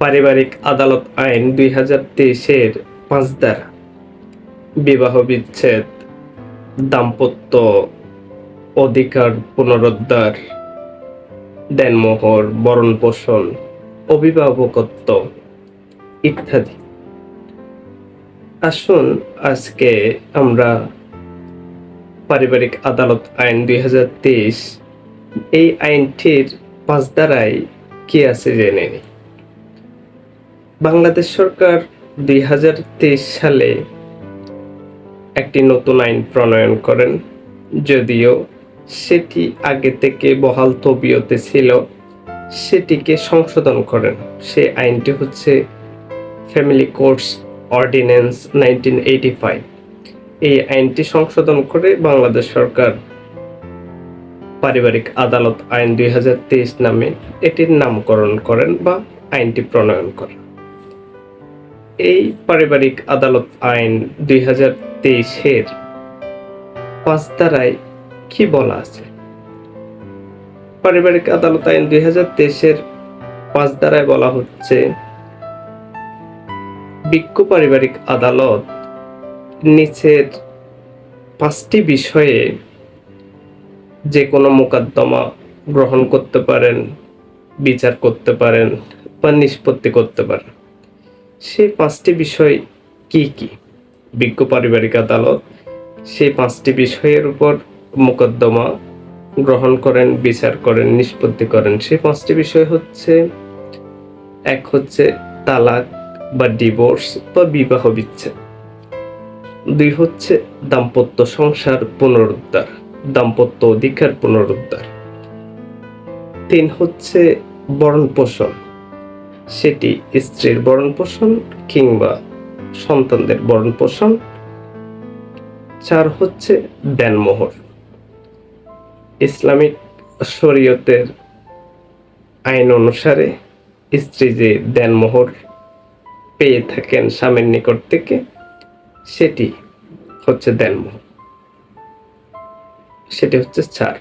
পারিবারিক আদালত আইন দুই হাজার তেইশের পাঁচ দ্বারা বিবাহ বিচ্ছেদ দাম্পত্য অধিকার পুনরুদ্ধার, দেনমোহর বরণ পোষণ অভিভাবকত্ব ইত্যাদি। আসুন আজকে আমরা পারিবারিক আদালত আইন দুই হাজার তেইশ, এই আইনটির পাঁচ দ্বারাই কি আছে জেনে নিই। বাংলাদেশ সরকার দুই হাজার তেইশ সালে একটি নতুন আইন প্রণয়ন করেন। যদিও সেটি আগে থেকে বহাল তবিয়তে ছিল, সেটিকে সংশোধন করেন। সে আইনটি হচ্ছে family courts ordinance nineteen eighty five এই আইনটি সংশোধন করে বাংলাদেশ সরকার পারিবারিক আদালত আইন দুই হাজার তেইশ নামে এটির নামকরণ করেন বা আইনটি প্রণয়ন করেন। এই পারিবারিক আদালত আইন দুই হাজার তেইশের পাঁচ ধারায় কি বলা আছে? পারিবারিক আদালত আইন দুই হাজার তেইশের পাঁচ ধারায় বলা হচ্ছে, বিজ্ঞ পারিবারিক আদালত নিচের পাঁচটি বিষয়ে যে কোনো মোকদ্দমা গ্রহণ করতে পারেন, বিচার করতে পারেন বা নিষ্পত্তি করতে পারেন। সেই পাঁচটি বিষয় কি কি? বিজ্ঞ পারিবারিক আদালত সেই পাঁচটি বিষয়ের উপর মোকদ্দমা গ্রহণ করেন, বিচার করেন, নিষ্পত্তি করেন। সেই পাঁচটি বিষয় হচ্ছে, এক হচ্ছে তালাক বা ডিভোর্স বা বিবাহ বিচ্ছেদ। দুই হচ্ছে দাম্পত্য সংসার পুনরুদ্ধার, দাম্পত্য অধিকার পুনরুদ্ধার। তিন হচ্ছে বরণ পোষণ সেটি স্ত্রীর বরণ পোষণ কিংবা সন্তানদের বরণ পোষণ চার হচ্ছে দেনমোহর। ইসলামিক শরীয়তের আইন অনুসারে স্ত্রী যে দেনমোহর পেয়ে থাকেন স্বামীর নিকট থেকে, সেটি হচ্ছে দেনমোহর। সেটি হচ্ছে চার।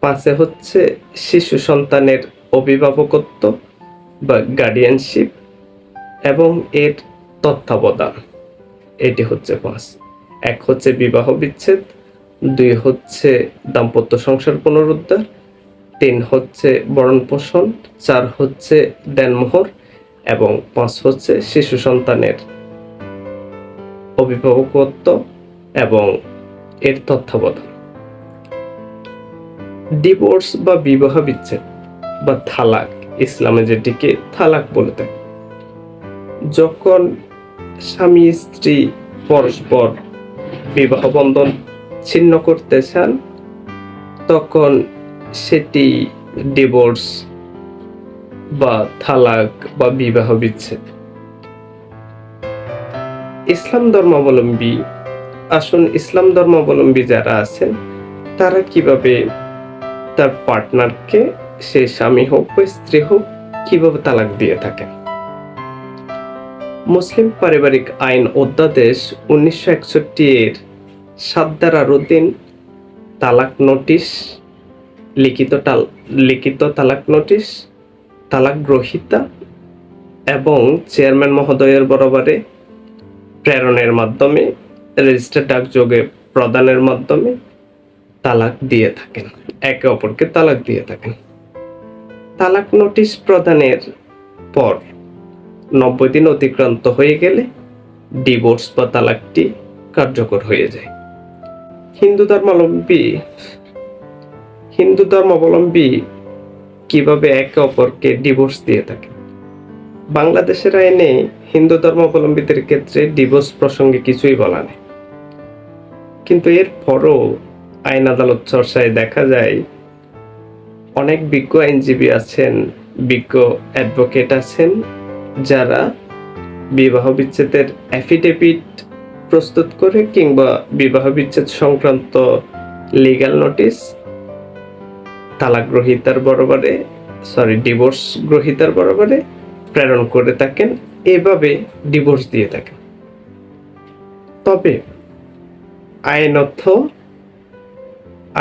পাঁচে হচ্ছে শিশু সন্তানের অভিভাবকত্ব। বা গার্ডিয়ানশিপ এবং এর তত্ত্বাবধান। এটি হচ্ছে পাঁচ। এক হচ্ছে বিবাহ বিচ্ছেদ, দুই হচ্ছে দাম্পত্য সংসার পুনরুদ্ধার, তিন হচ্ছে বরণ পোষণ, চার হচ্ছে দেনমোহর এবং পাঁচ হচ্ছে শিশু সন্তানের অভিভাবকত্ব এবং এর তত্ত্বাবধান। ডিভোর্স বা বিবাহ বিচ্ছেদ বা থালাক ইসলামে যেটিকে থালাক বলে থাকে যখন স্বামী স্ত্রী পরস্পর বিবাহ বন্ধন ছিন্ন করতে চান, তখন সেটি ডিভোর্স বা থালাক বা বিবাহ বিচ্ছেদ। ইসলাম ধর্মাবলম্বী আসুন ইসলাম ধর্মাবলম্বী যারা আছেন, তারা কীভাবে তার পার্টনারকে সে স্বামী হোক বা স্ত্রী হোক, কীভাবে তালাক দিয়ে থাকেন? মুসলিম পারিবারিক আইন অধ্যাদেশ উনিশশো একষট্টি এর সাত দ্বারা রুদ্দিন তালাক নোটিশ, লিখিত লিখিত তালাক নোটিশ, তালাক গ্রহিতা এবং চেয়ারম্যান মহোদয়ের বরাবরে প্রেরণের মাধ্যমে, রেজিস্টার ডাকযোগে প্রদানের মাধ্যমে তালাক দিয়ে থাকেন, একে অপরকে তালাক দিয়ে থাকেন। তালাক নোটিশ প্রদানের পর নব্বই দিন অতিক্রান্ত হয়ে গেলে ডিভোর্স বা তালাকটি কার্যকর হয়ে যায়। হিন্দু ধর্মাবলম্বী হিন্দু ধর্মাবলম্বী কীভাবে একে অপরকে ডিভোর্স দিয়ে থাকে? বাংলাদেশের আইনে হিন্দু ধর্মাবলম্বীদের ক্ষেত্রে ডিভোর্স প্রসঙ্গে কিছুই বলা নেই। কিন্তু এর পরও আইন আদালত চর্চায় দেখা যায় অনেক বিজ্ঞ আইনজীবী আছেন, বিজ্ঞ অ্যাডভোকেট আছেন, যারা বিবাহ বিচ্ছেদের অ্যাফিডেভিট প্রস্তুত করে কিংবা বিবাহ বিচ্ছেদ সংক্রান্ত লিগ্যাল নোটিশ তালাক গ্রহিতার বরাবরে সরি ডিভোর্স গ্রহিতার বরাবরে প্রেরণ করে থাকেন, এভাবে ডিভোর্স দিয়ে থাকেন। তবে আইন অর্থ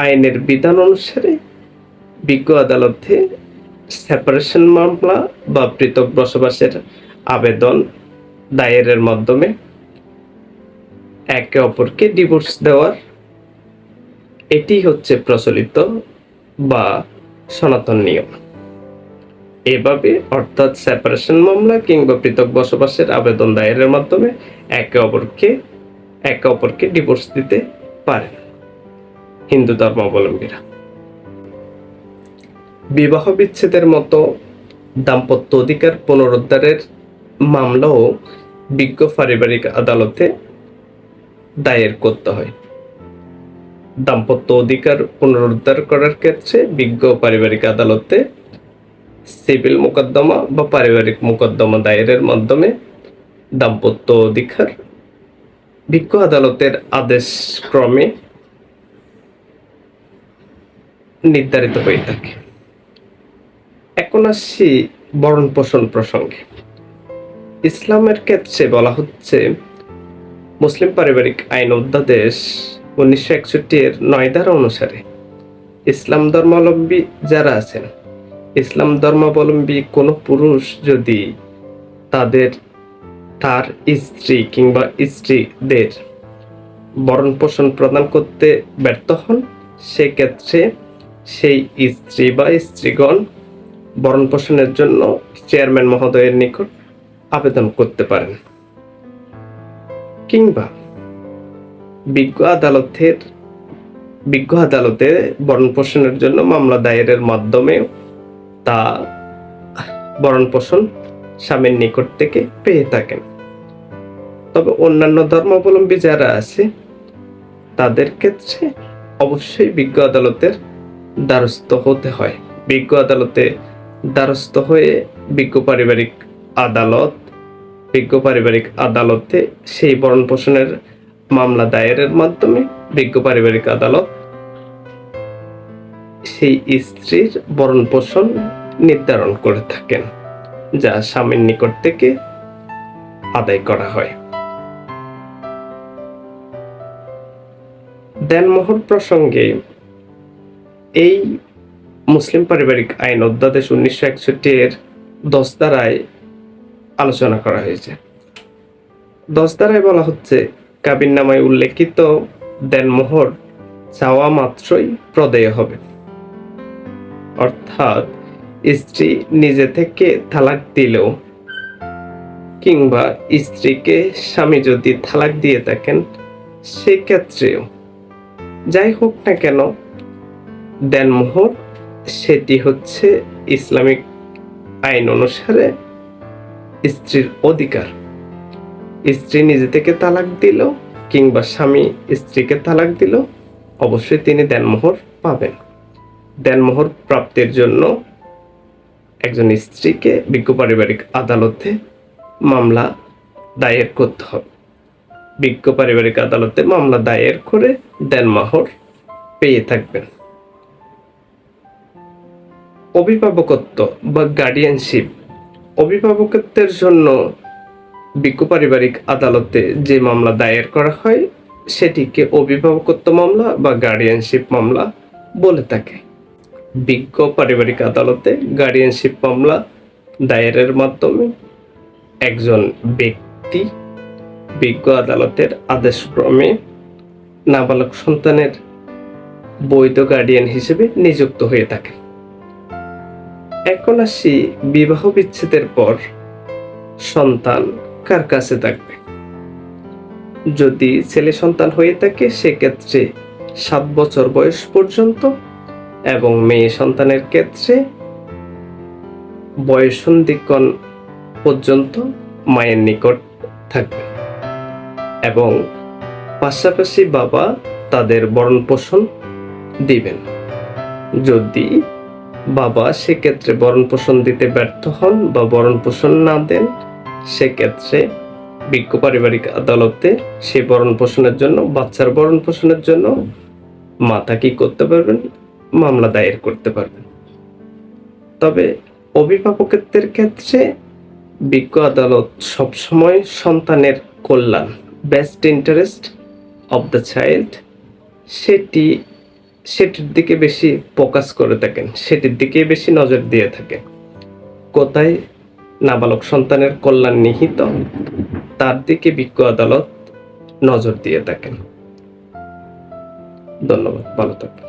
আইনের বিধান অনুসারে বিজ্ঞ আদালতে সেপারেশন মামলা বা পৃথক বসবাসের আবেদন দায়েরের মাধ্যমে একে অপরকে ডিভোর্স দেওয়ার। এটি হচ্ছে প্রচলিত বা সনাতন নিয়ম। এভাবে অর্থাৎ সেপারেশন মামলা কিংবা পৃথক বসবাসের আবেদন দায়েরের মাধ্যমে একে অপরকে একে অপরকে ডিভোর্স দিতে পারেন। হিন্দু ধর্মাবলম্বীরা। বিবাহ বিচ্ছেদের মতো দাম্পত্য অধিকার পুনরুদ্ধারের মামলাও বিজ্ঞ পারিবারিক আদালতে দায়ের করতে হয়। দাম্পত্য অধিকার পুনরুদ্ধার করার ক্ষেত্রে বিজ্ঞ পারিবারিক আদালতে সিভিল মোকদ্দমা বা পারিবারিক মোকদ্দমা দায়েরের মাধ্যমে দাম্পত্য অধিকার বিজ্ঞ আদালতের আদেশ ক্রমে নির্ধারিত হয়ে থাকে। এখন আসছি বরণ পোষণ প্রসঙ্গে। ইসলামের ক্ষেত্রে বলা হচ্ছে, মুসলিম পারিবারিক আইন অধ্যাদেশ উনিশশো একষট্টি এর নয় ধারা অনুসারে ইসলাম ধর্মাবলম্বী যারা আছেন, ইসলাম ধর্মাবলম্বী কোনো পুরুষ যদি তাদের, তার স্ত্রী কিংবা স্ত্রীদের বরণ পোষণ প্রদান করতে ব্যর্থ হন, সেক্ষেত্রে সেই স্ত্রী বা স্ত্রীগণ বরণ পোষণের জন্য চেয়ারম্যান মহোদয়ের নিকট আবেদন করতে পারেন। কিংবা বিজ্ঞ আদালতের, বিজ্ঞ আদালতে বরণ পোষণের জন্য মামলা দায়েরের মাধ্যমেও তা বরণ পোষণ স্বামীর নিকট থেকে পেয়ে থাকেন। তবে অন্যান্য ধর্মাবলম্বী যারা আছে, তাদের ক্ষেত্রে অবশ্যই বিজ্ঞ আদালতের দ্বারস্থ হতে হয়। বিজ্ঞ আদালতে দ্বারস্থ হয়ে বিজ্ঞ পারিবারিক আদালত, বিজ্ঞ পারিবারিক আদালতে সেই বরণ পোষণের মামলা দায়েরের মাধ্যমে বিজ্ঞ পারিবারিক আদালত সেই স্ত্রীর বরণ পোষণ নির্ধারণ করে থাকেন, যা স্বামীর নিকট থেকে আদায় করা হয়। দেনমোহর প্রসঙ্গে এই মুসলিম পারিবারিক আইন অধ্যাদেশ উনিশশো একষট্টি এর দশ দ্বারায় আলোচনা করা হয়েছে। দশ দ্বারায় বলা হচ্ছে, কাবিন নামায় উল্লেখিত দেনমোহর চাওয়া মাত্রই প্রদেয় হবে। অর্থাৎ, স্ত্রী নিজে থেকে তালাক দিলেও কিংবা স্ত্রীকে স্বামী যদি তালাক দিয়ে থাকেন, সেক্ষেত্রেও, যাই হোক না কেন দেনমোহর সেটি হচ্ছে ইসলামিক আইন অনুসারে স্ত্রীর অধিকার। স্ত্রী নিজে থেকে তালাক দিল কিংবা স্বামী স্ত্রীকে তালাক দিল, অবশ্যই তিনি দেনমোহর পাবেন। দেনমোহর প্রাপ্তির জন্য একজন স্ত্রীকে বিজ্ঞ পারিবারিক আদালতে মামলা দায়ের করতে হবে। বিজ্ঞ পারিবারিক আদালতে মামলা দায়ের করে দেনমোহর পেয়ে থাকবেন। অভিভাবকত্ব বা গার্ডিয়ানশিপ অভিভাবকত্বের জন্য বিজ্ঞ পারিবারিক আদালতে যে মামলা দায়ের করা হয়, সেটিকে অভিভাবকত্ব মামলা বা গার্ডিয়ানশিপ মামলা বলে থাকে। বিজ্ঞ পারিবারিক আদালতে গার্ডিয়ানশিপ মামলা দায়েরের মাধ্যমে একজন ব্যক্তি বিজ্ঞ আদালতের আদেশক্রমে নাবালক সন্তানের বৈধ গার্ডিয়ান হিসেবে নিযুক্ত হয়ে থাকে আসি বিবাহ বিচ্ছেদের পর সন্তান কার কাছে থাকবে? যদি ছেলে সন্তান হয়ে থাকে, সেক্ষেত্রে সাত বছর বয়স পর্যন্ত এবং মেয়ে সন্তানের ক্ষেত্রে বয়সন্ধিক্ষণ পর্যন্ত মায়ের নিকট থাকবে। এবং পাশাপাশি বাবা তাদের বরণ পোষণ দিবেন। যদি বাবা সেক্ষেত্রে বরণ পোষণ দিতে ব্যর্থ হন বা বরণ পোষণ না দেন, সেক্ষেত্রে বিজ্ঞ পারিবারিক আদালতে সেই বরণ পোষণের জন্য, বাচ্চার বরণ পোষণের জন্য মাতা কি করতে পারবেন? মামলা দায়ের করতে পারবেন। তবে অভিভাবকত্বের ক্ষেত্রে বিজ্ঞ আদালত সবসময় সন্তানের কল্যাণ best interest of the child সেটি সেটির দিকে বেশি ফোকাস করে থাকেন, সেটির দিকে বেশি নজর দিয়ে থাকেন। কোথায় নাবালক সন্তানের কল্যাণ নিহিত, তার দিকে বিজ্ঞ আদালত নজর দিয়ে থাকেন। ধন্যবাদ, ভালো থাকবেন।